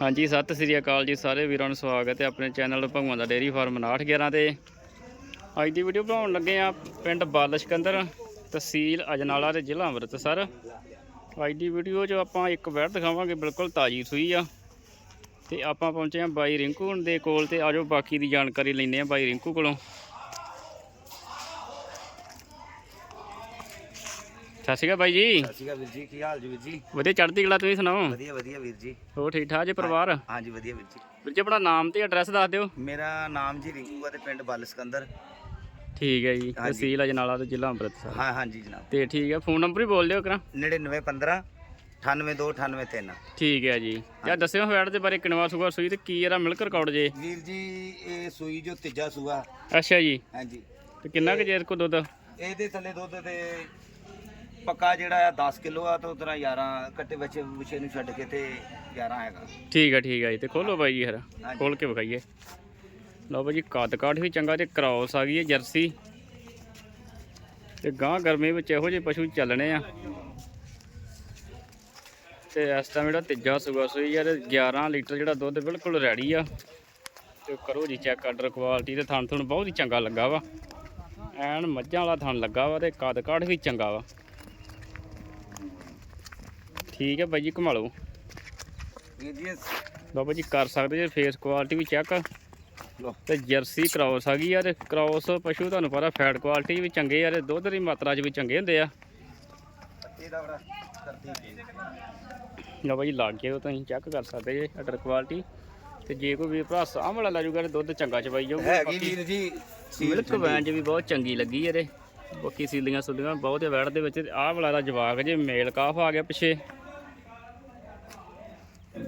ਹਾਂਜੀ, ਸਤਿ ਸ੍ਰੀ ਅਕਾਲ ਜੀ ਸਾਰੇ ਵੀਰਾਂ ਨੂੰ ਸਵਾਗਤ ਹੈ ਆਪਣੇ ਚੈਨਲ ਭਗਵਾਨ ਦਾ ਡੇਰੀ ਫਾਰਮ 6911 ਤੇ। ਅੱਜ ਦੀ ਵੀਡੀਓ ਬਣਾਉਣ ਲੱਗੇ ਆ ਪਿੰਡ ਬਾਲ ਸਿਕੰਦਰ, ਤਹਿਸੀਲ ਅਜਨਾਲਾ ਤੇ ਜ਼ਿਲ੍ਹਾ ਅੰਮ੍ਰਿਤਸਰ। ਅੱਜ ਦੀ ਵੀਡੀਓ 'ਚ ਆਪਾਂ ਇੱਕ ਵੈੜ ਦਿਖਾਵਾਂਗੇ, ਬਿਲਕੁਲ ਤਾਜ਼ੀ ਸੂਈ ਆ। ਤੇ ਆਪਾਂ ਪਹੁੰਚੇ ਆ ਬਾਈ ਰਿੰਕੂ ਦੇ ਕੋਲ ਤੇ ਆਜੋ ਬਾਕੀ ਦੀ ਜਾਣਕਾਰੀ ਲੈਂਦੇ ਆ ਬਾਈ ਰਿੰਕੂ ਕੋਲੋਂ। ਸਤਿ ਸ਼੍ਰੀ ਅਕਾਲ ਬਾਈ ਜੀ। ਸਤਿ ਸ਼੍ਰੀ ਅਕਾਲ ਵੀਰ ਜੀ ਕੀ ਹਾਲ ਜੀ ਵੀਰ ਜੀ? ਵਧੀਆ ਚੜ੍ਹਦੀ ਕਲਾ ਤੁਸੀਂ ਸੁਣਾਓ? ਵਧੀਆ ਵਧੀਆ ਵੀਰ ਜੀ। ਹੋਰ ਠੀਕ ਠਾਕ ਜੀ ਪਰਿਵਾਰ? ਹਾਂਜੀ ਵਧੀਆ ਵੀਰ ਜੀ। ਵੀਰ ਜੀ ਆਪਣਾ ਨਾਮ ਤੇ ਐਡਰੈਸ ਦੱਸ ਦਿਓ। ਮੇਰਾ ਨਾਮ ਜੀ ਰਿੰਕੂ ਹੈ ਤੇ ਪਿੰਡ ਬੱਲ ਸਿਕੰਦਰ। ਠੀਕ ਹੈ ਜੀ ਤਹਿਸੀਲ ਅਜਨਾਲਾ ਤੇ ਜ਼ਿਲ੍ਹਾ ਅੰਮ੍ਰਿਤਸਰ। ਹਾਂ ਹਾਂਜੀ ਜਨਾਬ। ਤੇ ਠੀਕ ਹੈ ਫੋਨ ਨੰਬਰ ਹੀ ਬੋਲ ਦਿਓ ਕਰਾਂ 9915 98293 ਠੀਕ ਹੈ ਜੀ। ਯਾ ਦੱਸਿਓ ਵੈੜ ਦੇ ਬਾਰੇ ਕਿਨਵਾ ਸੂਆ ਸੂਈ ਤੇ ਕੀ ਇਹਦਾ ਮਿਲਕ ਰਿਕਾਰਡ ਜੇ। ਵੀਰ ਜੀ ਇਹ ਸੂਈ ਜੋ ਤੀਜਾ ਸੂਆ। ਅੱਛਾ ਜੀ। ਹਾਂਜੀ। ਤੇ ਕਿੰਨਾ ਕੁ ਜੇਰ ਕੋ ਦੁੱਧ? ਇਹਦੇ ਥੱਲੇ ਦੁੱਧ ਤੇ ਪੱਕਾ ਜਿਹੜਾ ਆ 10 ਕਿਲੋ ਆ ਤਾਂ ਉਤਰਾ 11 ਕੱਟੇ ਬੱਚੇ ਵਿਛੇ ਨੂੰ ਛੱਡ ਕੇ ਤੇ 11 ਹੈਗਾ। ਠੀਕ ਹੈ ਠੀਕ ਹੈ ਜੀ। ਤੇ ਖੋਲੋ ਬਾਈ ਜੀ ਫਿਰ। ਖੋਲ ਕੇ ਵਿਖਾਈਏ। ਲਓ ਬਾਈ ਜੀ ਕੱਦ ਕਾਠ ਵੀ ਚੰਗਾ ਤੇ ਕ੍ਰਾਸ ਆ ਗਈ ਹੈ ਜਰਸੀ। ਤੇ ਗਾਂ ਗਰਮੀ ਵਿੱਚ ਇਹੋ ਜਿਹੇ ਪਸ਼ੂ ਚੱਲਣੇ ਆ। ਤੇ ਇਸ ਟਾਈਮ ਜਿਹੜਾ ਤੀਜਾ ਸੂਆ ਸੂਈ ਯਾਰ 11 ਲੀਟਰ ਜਿਹੜਾ ਦੁੱਧ ਬਿਲਕੁਲ ਰੈਡੀ ਆ। ਤੇ ਕਰੋ ਜੀ ਚੈੱਕ ਆਰਡਰ ਕੁਆਲਿਟੀ ਤੇ ਥਣ ਥਣ ਬਹੁਤ ਹੀ ਚੰਗਾ ਲੱਗਾ ਵਾ। ਐਨ ਮੱਝਾਂ ਵਾਲਾ ਥਣ ਲੱਗਾ ਵਾ ਤੇ ਕੱਦ ਕਾਠ ਵੀ ਚੰਗਾ ਵਾ। ਠੀਕ ਹੈ ਬਾਈ ਜੀ ਘੁਮਾ ਲਓ। ਵੀਰ ਜੀ ਬਾਬਾ ਜੀ ਕਰ ਸਕਦੇ ਜੇ ਫੇਸ ਕੁਆਲਿਟੀ ਵੀ ਚੈੱਕ ਲੋ ਤੇ ਜਰਸੀ ਕ੍ਰਾਸ ਆ ਗਈ ਯਾਰ ਕ੍ਰਾਸ ਪਸ਼ੂ ਤੁਹਾਨੂੰ ਪਤਾ ਫੈਟ ਕੁਆਲਿਟੀ ਵੀ ਚੰਗੇ ਆ ਤੇ ਦੁੱਧ ਦੀ ਮਾਤਰਾ 'ਚ ਵੀ ਚੰਗੇ ਹੁੰਦੇ ਆ। ਇਹਦਾ ਬੜਾ ਲਓ ਬਾਈ ਲੱਗ ਗਿਆ ਤਾਂ ਤੁਸੀਂ ਚੈੱਕ ਕਰ ਸਕਦੇ ਜੇ ਅਡਰ ਕੁਆਲਿਟੀ ਤੇ ਜੇ ਕੋਈ ਵੀ ਭਰਾ ਸਾਂਭ ਵਾਲਾ ਲੈ ਜੂਗਾ ਤੇ ਦੁੱਧ ਚੰਗਾ ਚਵਾਈ ਜਾਊਗਾ। ਹੈਗੀ ਵੀਰ ਜੀ ਸੀਲ ਵੀ ਬਹੁਤ ਚੰਗੀ ਲੱਗੀ ਇਹਦੇ ਬਾਕੀ ਸੀਲੀਆਂ ਸੁਲੀਆਂ ਬਹੁਤ ਵੈੜ ਦੇ ਵਿੱਚ। ਆਹ ਵਾਲਾ ਦਾ ਜਵਾਕ ਜੇ ਮੇਲ ਕਾਫ ਆ ਗਿਆ ਪਿੱਛੇ।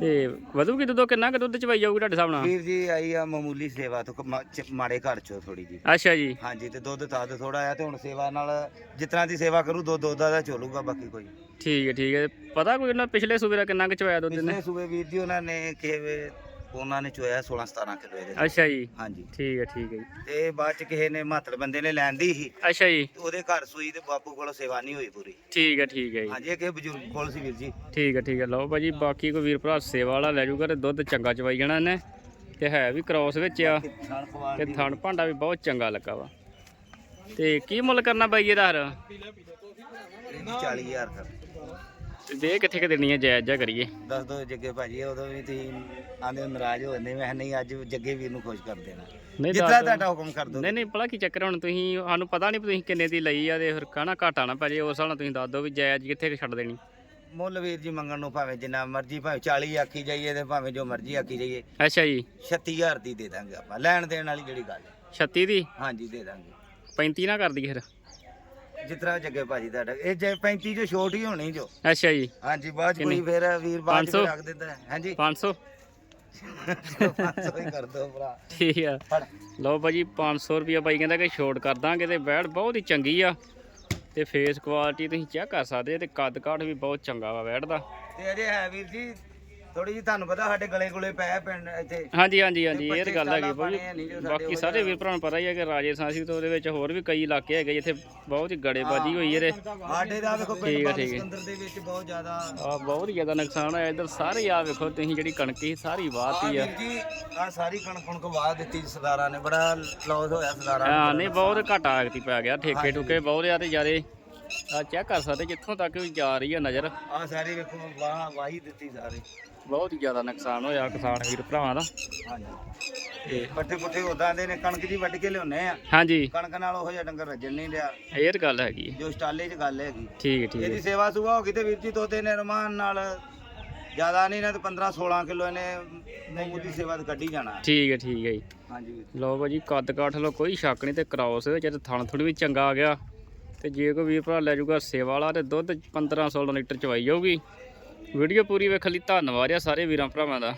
ਤੇ ਵਧੂਗੀ ਦੁੱਧ ਕਿੰਨਾ ਕੁ ਦੁੱਧ ਚਵਾਈ ਜਾਊਗੀ ਤੁਹਾਡੇ ਹਿਸਾਬ ਨਾਲ? ਵੀਰ ਜੀ ਆਈ ਆ ਮਾਮੂਲੀ ਸੇਵਾ ਤੋਂ ਚ- ਮਾੜੇ ਘਰ ਚੋਂ ਥੋੜੀ ਜੀ ਅੱਛਾ ਜੀ। ਹਾਂਜੀ ਤੇ ਦੁੱਧ ਤਦ ਥੋੜਾ ਆ ਤੇ ਹੁਣ ਸੇਵਾ ਨਾਲ ਜਿਸ ਤਰ੍ਹਾਂ ਦੀ ਸੇਵਾ ਕਰੂ ਦੁੱਧ ਉਹਦਾ ਦਾ ਚੋਲੂਗਾ ਬਾਕੀ ਕੋਈ। ਠੀਕ ਹੈ ਠੀਕ ਹੈ। ਪਤਾ ਕੋਈ ਉਹਨਾਂ ਪਿਛਲੇ ਸੂਬੇ ਦਾ ਕਿੰਨਾ ਕੁ ਚਵਾਇਆ ਦੁੱਧ ਨੇ ਪਿਛਲੇ ਸੂਬੇ ਵੀਰ ਜੀ ਉਹਨਾਂ ਨੇ ਕਿਹਾ ਵੇ ਉਹਨਾਂ ਨੇ ਚੋਇਆ 16 17 ਕਿਲੋ ਇਹਦੇ ਅੱਛਾ ਜੀ। ਹਾਂਜੀ। ਠੀਕ ਹੈ ਠੀਕ ਹੈ ਜੀ। ਤੇ ਬਾਅਦ ਚ ਕਿਸੇ ਨੇ ਮਾਤੜ ਬੰਦੇ ਨੇ ਲੈਂਦੀ ਸੀ ਅੱਛਾ ਜੀ। ਤੇ ਉਹਦੇ ਘਰ ਸੂਈ ਤੇ ਬਾਪੂ ਕੋਲ ਸੇਵਾ ਨਹੀਂ ਹੋਈ ਪੂਰੀ। ਠੀਕ ਹੈ ਠੀਕ ਹੈ ਜੀ। ਹਾਂਜੀ ਇਹ ਕਿਸੇ ਬਜ਼ੁਰਗ ਕੋਲ ਸੀ ਵੀਰ ਜੀ। ਠੀਕ ਹੈ ਠੀਕ ਹੈ। ਲਓ ਭਾਜੀ ਬਾਕੀ ਕੋਈ ਵੀਰ ਭਰਾ ਸੇਵਾ ਵਾਲਾ ਲੈ ਜਾਊਗਾ ਤੇ ਦੁੱਧ ਚੰਗਾ ਚਵਾਈ ਜਾਣਾ ਇਹਨੇ। ਤੇ ਹੈ ਵੀ ਕ੍ਰਾਸ ਵਿੱਚ ਆ। ਤੇ ਥਣ ਭਾਂਡਾ ਵੀ ਬਹੁਤ ਚੰਗਾ ਲੱਗਾ ਵਾ। ਤੇ ਕੀ ਮੁੱਲ ਕਰਨਾ ਬਾਈ ਇਹਦਾ ਹਰ? 40000 ਕਰ ਦੇ ਕਿੱਥੇ ਕਿ ਦੇਣੀ ਹੈ ਜਾਇਜ਼ ਜਾ ਕਰੀਏ? ਦੱਸ ਦੋ ਜੱਗੇ ਭਾਜੀ ਉਦੋਂ ਵੀ ਤੁਸੀਂ ਆਂਦੇ ਨਾਰਾਜ਼ ਹੋ ਜਾਂਦੇ ਮੈਂ ਨਹੀਂ ਅੱਜ ਜੱਗੇ ਵੀਰ ਨੂੰ ਖੁਸ਼ ਕਰ ਦੇਣਾ। ਨਹੀਂ ਜਿੱਦਾਂ ਦੱਸ ਤੁਹਾਡਾ ਹੁਕਮ ਕਰ ਦੋ। ਨਹੀਂ ਨਹੀਂ ਭਲਾ ਕੀ ਚੱਕਰ ਹੁਣ ਤੁਸੀਂ ਸਾਨੂੰ ਪਤਾ ਨਹੀਂ ਤੁਸੀਂ ਕਿੰਨੇ ਦੀ ਲਈ ਆ ਤੇ ਫਿਰ ਕਹਣਾ ਘਾਟਾ ਨਾ ਪੈ ਜੇ ਉਸ ਨਾਲ ਤੁਸੀਂ ਦੱਸ ਦਿਓ ਵੀ ਜਾਇਜ਼ ਕਿੱਥੇ ਕੁ ਛੱਡ ਦੇਣੀ। ਮੁੱਲ ਵੀਰ ਜੀ ਮੰਗਣ ਨੂੰ ਭਾਵੇਂ ਜਿੰਨਾ ਮਰਜ਼ੀ ਭਾਵੇਂ 40 ਆਖੀ ਜਾਈਏ ਤੇ ਭਾਵੇਂ ਜੋ ਮਰਜ਼ੀ ਆਖੀ ਜਾਈਏ। ਅੱਛਾ ਜੀ। 36000 ਦੀ ਦੇ ਦਾਂਗੇ ਆਪਾਂ ਲੈਣ ਦੇਣ ਵਾਲੀ ਜਿਹੜੀ ਗੱਲ ਹੈ। 36 ਦੀ? ਹਾਂਜੀ ਦੇ ਦਾਂਗੇ। 35 ਨਾ ਕਰ ਦਈਏ ਫਿਰ। ਜਿਸ ਤਰ੍ਹਾਂ ਜੱਗੇ ਭਾਜੀ ਤੁਹਾਡਾ ਇਹ ਜੇ 35 ਜੋ ਛੋਟ ਹੀ ਹੋਣੀ ਜੋ। ਅੱਛਾ ਜੀ। ਹਾਂਜੀ ਬਾਅਦ ਚ ਕਿੰਨੀ? ਕੋਈ ਫੇਰ ਵੀਰ ਬਾਅਦ ਚ 500? ਰੱਖ ਦਿੰਦਾ ਹੈ। ਹਾਂਜੀ। 500 500 ਹੀ ਕਰ ਦੋ ਭਰਾ। ਠੀਕ ਆ। ਫੜ। ਲਓ ਭਾਜੀ 500 ਰੁਪਿਆ ਬਾਈ ਕਹਿੰਦਾ ਕਿ ਛੋਟ ਕਰ ਦਾਂਗੇ ਤੇ ਬੈੜ ਬਹੁਤ ਹੀ ਚੰਗੀ ਆ। ਤੇ ਫੇਸ ਕੁਆਲਿਟੀ ਤੁਸੀਂ ਚੈੱਕ ਕਰ ਸਕਦੇ ਆ ਤੇ ਕੱਦ ਕਾਠ ਵੀ ਬਹੁਤ ਚੰਗਾ ਵਾ ਬੈੜ ਦਾ। ਤੇ ਅਜੇ ਹੈ ਵੀਰ ਜੀ ਥੋੜੀ ਜੀ ਤੁਹਾਨੂੰ ਪਤਾ ਸਾਡੇ ਗਲੇ ਗੁਲੇ ਪੈ ਪਿੰਡ ਇੱਥੇ। ਹਾਂਜੀ ਹਾਂਜੀ ਹਾਂਜੀ ਇਹ ਤਾਂ ਗੱਲ ਹੈਗੀ ਭਾਜੀ। ਬਾਕੀ ਸਾਰੇ ਵੀਰ ਭਰਾਵਾਂ ਨੂੰ ਪਤਾ ਹੀ ਹੈ ਕਿ ਰਾਜੇ ਸਾਂਸੀ ਤੋਂ ਉਹਦੇ ਵਿੱਚ ਹੋਰ ਵੀ ਕਈ ਇਲਾਕੇ ਹੈਗੇ ਜਿੱਥੇ ਬਹੁਤ ਹੀ ਗੜੇਬਾਜੀ ਹੋਈ ਇਹਦੇ। ਸਾਡੇ ਦਾ ਵੇਖੋ ਪਿੰਡ ਆ, ਬਾਲ ਠੀਕ ਆ। ਸਿਕੰਦਰ ਦੇ ਵਿੱਚ ਬਹੁਤ ਜ਼ਿਆਦਾ ਆ ਬਹੁਤ ਜ਼ਿਆਦਾ ਨੁਕਸਾਨ ਹੋਇਆ। ਇੱਧਰ ਸਾਰੇ ਆ ਵੇਖੋ ਤੁਸੀਂ ਜਿਹੜੀ ਕਣਕ ਸੀ ਸਾਰੀ ਵਾਹਤੀ ਆ। ਜੀ ਆ ਸਾਰੀ ਕਣਕ ਕਣਕ ਵਾਹ ਦਿੱਤੀ ਸਰਦਾਰਾਂ ਨੇ। ਬੜਾ ਲੋਸ ਹੋਇਆ ਸਰਦਾਰਾਂ ਨੂੰ। ਹਾਂ ਨਹੀਂ ਬਹੁਤ ਘਾਟਾ ਆਗਤੀ ਪੈ ਗਿਆ ਠੇਕੇ ਠੁਕੇ ਬਹੁਤ ਆ ਤੇ ਆ ਚੈੱਕ ਕਰ ਸਕਦੇ ਜਿੱਥੋਂ ਤੱਕ ਵੀ ਜਾ ਰਹੀ ਆ ਨਜ਼ਰ। ਆ ਸਾਰੀ ਵੇਖੋ ਵਾਹ ਵਾਹੀ ਦਿੱਤੀ ਸਾਰੀ। ਬਹੁਤ ਹੀ ਜ਼ਿਆਦਾ ਨੁਕਸਾਨ ਹੋਇਆ ਕਿਸਾਨ ਵੀਰ ਭਰਾਵਾਂ ਦਾ। ਹਾਂਜੀ। ਤੇ ਪੱਠੇ ਪੁੱਠੇ ਉਦਾਂ ਦੇ ਨੇ ਕਣਕ ਜੀ ਵੱਢ ਕੇ ਲਿਆਉਨੇ ਆ। ਹਾਂਜੀ। ਕਣਕ ਨਾਲ ਉਹੋ ਜਿਹਾ ਡੰਗਰ ਰੱਜਣ ਨਹੀਂ ਰਿਹਾ ਇਹ ਤਾਂ ਗੱਲ ਹੈਗੀ ਹੈ। ਜੋ ਸਟਾਲੇ 'ਚ ਗੱਲ ਹੈਗੀ। ਠੀਕ ਹੈ ਠੀਕ ਇਹਦੀ ਹੈ ਸੇਵਾ ਸੁਭਾ ਹੋ ਗਈ ਤੇ ਵੀਰ ਜੀ ਤੋਤੇ ਨੇ ਰਮਾਨ ਨਾਲ ਜ਼ਿਆਦਾ ਨਹੀਂ ਨਾ ਤੇ 15 16 ਕਿਲੋ ਇਹਨੇ ਮੂੰਹ ਦੀ ਸੇਵਾ ਤੇ ਕੱਢੀ ਜਾਣਾ। ਠੀਕ ਹੈ ਠੀਕ ਹੈ ਜੀ। ਹਾਂਜੀ। ਵੀਰ ਲਓ ਭਾਜੀ ਕੱਦ ਕਾਠ ਲੋ ਕੋਈ ਸ਼ੱਕ ਨਹੀਂ ਤੇ ਕਰਾਉਸ ਵਿੱਚ ਤੇ ਥਣ ਥੁਣ ਵੀ ਚੰਗਾ ਆ ਗਿਆ। ਤੇ ਜੇ ਕੋਈ ਵੀਰ ਭਰਾ ਲੈ ਜਾਊਗਾ ਸੇਵਾ ਵਾਲਾ ਤੇ ਦੁੱਧ 15 16 ਲੀਟਰ ਚਵਾਈ ਜਾਊਗੀ। ਵੀਡੀਓ ਪੂਰੀ ਵੇਖਣ ਲਈ ਧੰਨਵਾਦ ਆ ਸਾਰੇ ਵੀਰਾਂ ਭਰਾਵਾਂ ਦਾ।